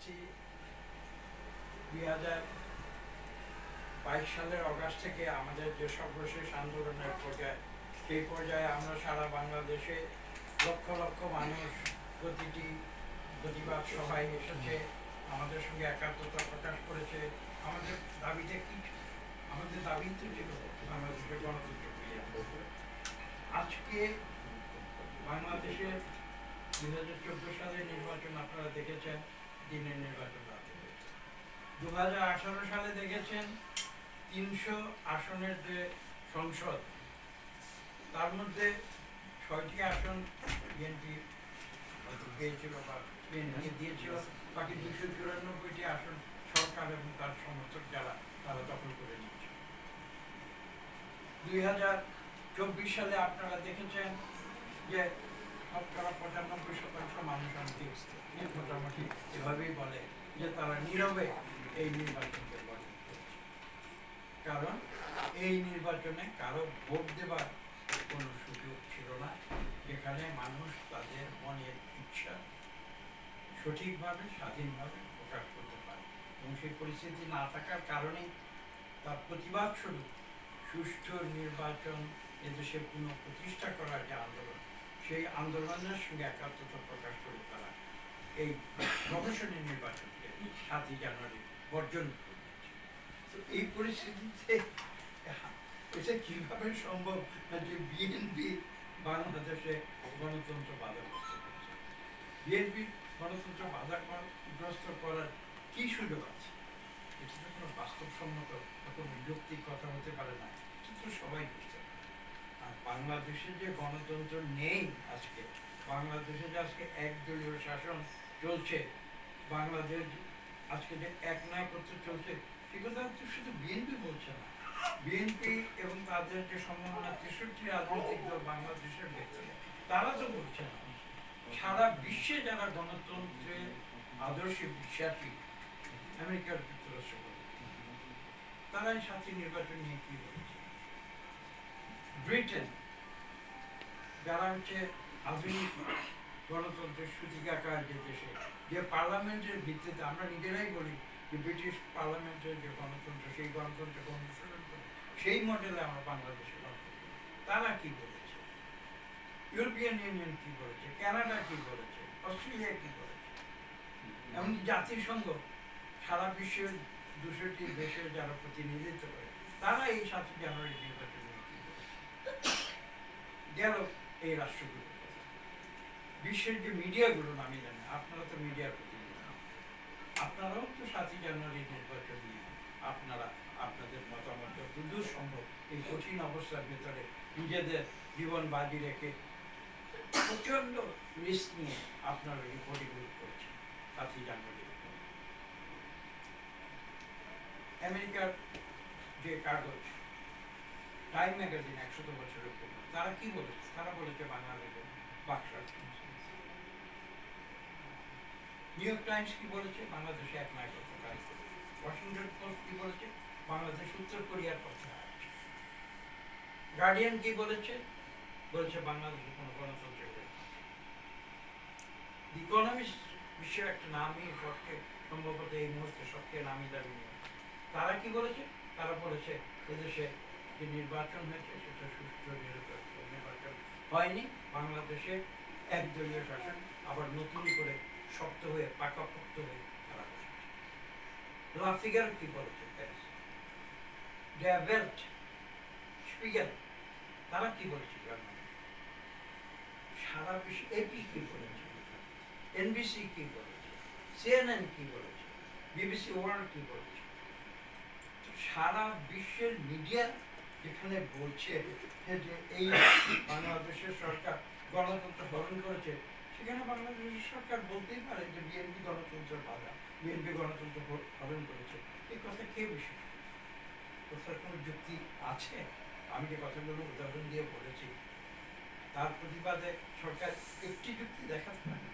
পাচ্ছি দুই হাজার বাইশ সালের অগাস্ট থেকে আমাদের যে সর্বশেষ আন্দোলনের পর্যায়ে, সেই পর্যায়ে আমরা সারা বাংলাদেশে লক্ষ লক্ষ মানুষ প্রতিটি প্রতিবাদ সভায় এসেছে। আমাদের সঙ্গে একাত্মতা প্রকাশ করেছে। আমাদের দাবিটা কি? আমাদের দাবি তো ছিল বাংলাদেশের গণতন্ত্র আজকে বাংলাদেশের দুই হাজার চোদ্দ সালের নির্বাচন আপনারা দেখেছেন। দিনের নির্বাচন দু হাজার আঠারো সালে দেখেছেন তিনশো আসনের যে সংসদ, তার মধ্যে ছয়টি আসন বিএনপি পেয়েছিল বা বিএনপি দিয়েছিল, বাকি দুশো চুরানব্বইটি আসন সরকার এবং তার সমর্থক যারা, তারা দখল করে নিয়েছে। দুই হাজার চব্বিশ সালে আপনারা দেখেছেন যে শতকরা পঁচানব্বই মানুষ মোটামুটি বলে যে তারা নীরবে এই নির্বাচনকে কারণ এই নির্বাচনে কারও ভোট দেবার কোনো সুযোগ ছিল না। যেখানে মানুষ তাদের মনের ইচ্ছা সঠিকভাবে, স্বাধীনভাবে প্রকাশ করতে পারে। এবং সেই পরিস্থিতি না থাকার কারণেই তার প্রতিবাদ স্বরূপ সুষ্ঠু নির্বাচন এদেশে পুনঃ প্রতিষ্ঠা করার যে আন্দোলন সেই আন্দোলনের সঙ্গে একাত্মতা প্রকাশ করে তারা এই প্রফেশনী নির্বাচনকে সাতই জানুয়ারি বর্জন করে দিয়েছে। তো এই পরিস্থিতিতে এটা কীভাবে সম্ভব যে বিএনপি বাংলাদেশে গণতন্ত্র বাধাগ্রস্ত করছে? বিএনপি গণতন্ত্র বাধাগ্রস্ত করার কি সুযোগ আছে? এটা তো কোনো বাস্তবসম্মত কোনো যৌক্তিক কথা হতে পারে না। এটা তো সবাই আর বাংলাদেশে যে গণতন্ত্র নেই আজকে বাংলাদেশে যে আজকে একদলীয় শাসন চলছে বাংলাদেশ আজকে যে এক নায়কত্ব চলছে সে কথা শুধু বিএনপি বলছে না। বিএনপি এবং তাদের যে সম্ভাবনা তেষট্টি রাজনৈতিক দল বাংলাদেশের ভেতরে তারা তো বলছে না। সারা বিশ্বে যারা গণতন্ত্রের আদর্শে বিশ্বাসী আমেরিকার যুক্তরাষ্ট্র বলে, তারা এই সাতটি নির্বাচন নিয়ে কি বলেছে? যারা হচ্ছে আধুনিক গণতন্ত্রের সূতিকাকার যে দেশে, যে পার্লামেন্টের ভিত্তিতে আমরা নিজেরাই বলি যে ব্রিটিশ পার্লামেন্টের যে গণতন্ত্র, সেই গণতন্ত্রকে অনুসরণ করে, সেই মডেলে আমরা বাংলাদেশে তারা কি বলেছে? ইউরোপিয়ান ইউনিয়ন কি বলেছে? কানাডা কি বলেছে? অস্ট্রেলিয়া কি বলেছে? এমনকি জাতিসংঘ, সারা বিশ্বের দুশোটি দেশের যারা প্রতিনিধিত্ব করে, তারা এই সাতই জানুয়ারি নির্বাচন নিয়ে কি বলেছে গেল এই রাষ্ট্রগুলো বিশ্বের যে মিডিয়াগুলো নামি জানেন আপনারা তো মিডিয়ার প্রতিনিধি আপনারাও তো সাতই জানুয়ারি নির্বাচন নিয়ে আপনারা, আপনাদের মতামত যতদূর সম্ভব এই কঠিন অবস্থার ভেতরে নিজেদের জীবন বাজি রেখে প্রচণ্ড রিস্ক নিয়ে আপনারা রিপোর্টিং করছেন সাতই জানুয়ারি আমেরিকার যে কাগজ টাইম ম্যাগাজিন একশত বছরের পূর্ণ তারা কি বলেছে? তারা বলেছে বাংলাদেশের বাক্সার নিউ ইয়র্ক টাইমস কি বলেছে? বাংলাদেশে এক নায়কত্ব কাজ ওয়াশিংটন পোস্ট কি বলেছে? বাংলাদেশ উত্তর কোরিয়ার পক্ষে গার্ডিয়ান কি বলেছে? বলেছে বাংলাদেশে কোনো গণতন্ত্র ইকোনমিস্ট বিশ্বের একটা নামই সবকে সম্ভবত এই মুহূর্তে সবচেয়ে নামি দাবি নিয়ে। তারা কি বলেছে? তারা বলেছে এদেশে যে নির্বাচন হয়েছে, সেটা সুষ্ঠু নিরপেক্ষ নির্বাচন হয়নি। বাংলাদেশে একদলীয় শাসন আবার নতুন করে শক্ত হয়ে, পাকাপোক্ত হয়ে তারা বসেছে। লাফিগার কি বলেছে, প্যারিস? ড্যাভেল্ট স্পিগার তারা কি বলেছে সারা বিশ্ব এপি কি বলেছে? এনবিসি কি বলেছে? সিএনএন কি বলেছে? বিবিসি ওয়ার্ল্ড কি বলেছে? সারা বিশ্বের মিডিয়া যেখানে বলছে যে এই বাংলাদেশের সরকার গণতন্ত্র হরণ করেছে, সেখানে বাংলাদেশের সরকার বলতেই পারে যে বিএনপি গণতন্ত্রের বাধা, বিএনপি গণতন্ত্র হরণ করেছে। এই কথা কে বিশ্বাস? কথার কোনো যুক্তি আছে? আমি যে কথাগুলো উদাহরণ দিয়ে বলেছি, তার প্রতিবাদে সরকার একটি যুক্তি দেখাতে পারে?